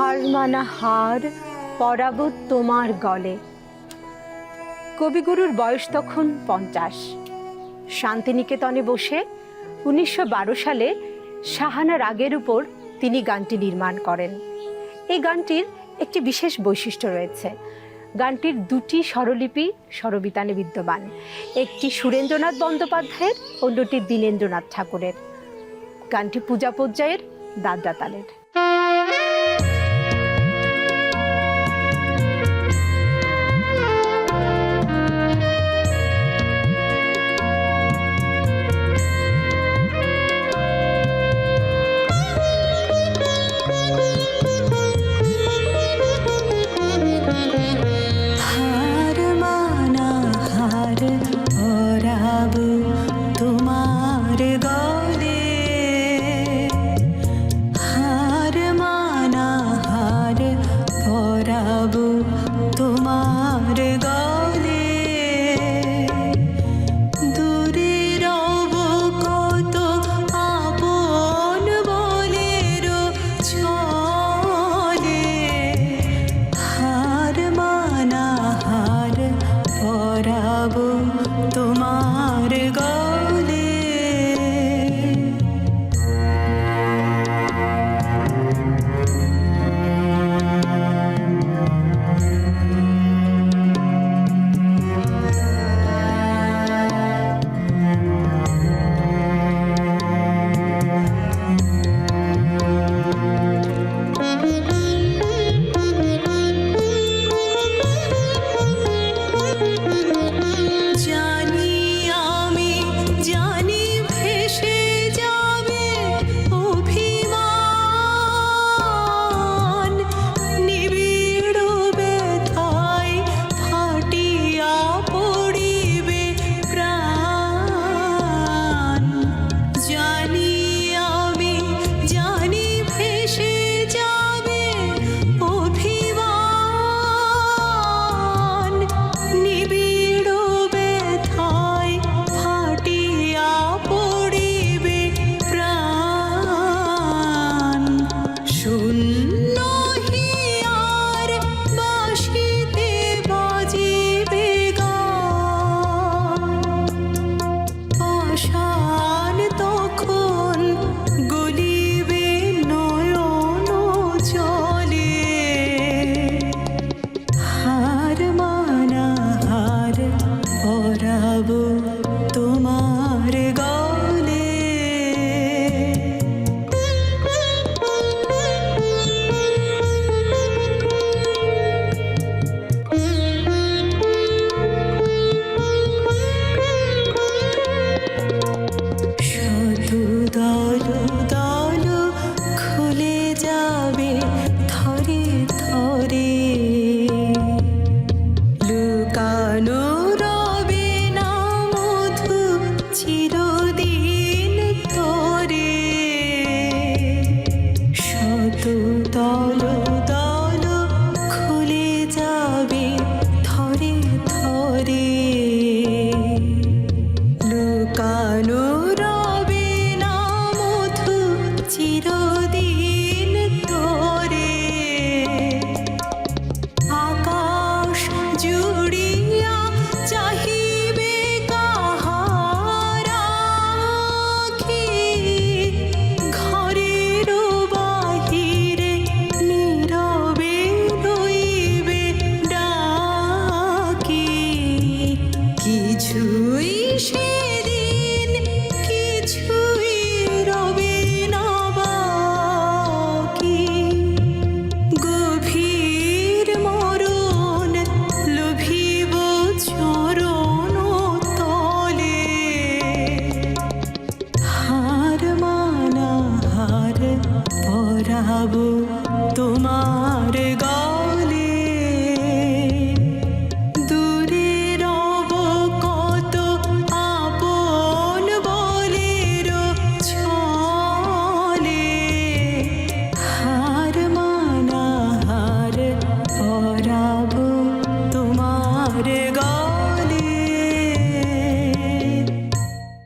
হার মানা হার পরাব তোমার গলে। কবিগুরুর বয়স তখন পঞ্চাশ। শান্তিনিকেতনে বসে উনিশশো বারো সালে শাহানা রাগের উপর তিনি গানটি নির্মাণ করেন। এই গানটির একটি বিশেষ বৈশিষ্ট্য রয়েছে। গানটির দুটি স্বরলিপি স্বরবিতানে বিদ্যমান। একটি সুরেন্দ্রনাথ বন্দ্যোপাধ্যায়ের, অন্যটি দীনেন্দ্রনাথ ঠাকুরের। গানটি পূজা পর্যায়ের দাদাতালের পাবো তোমারে।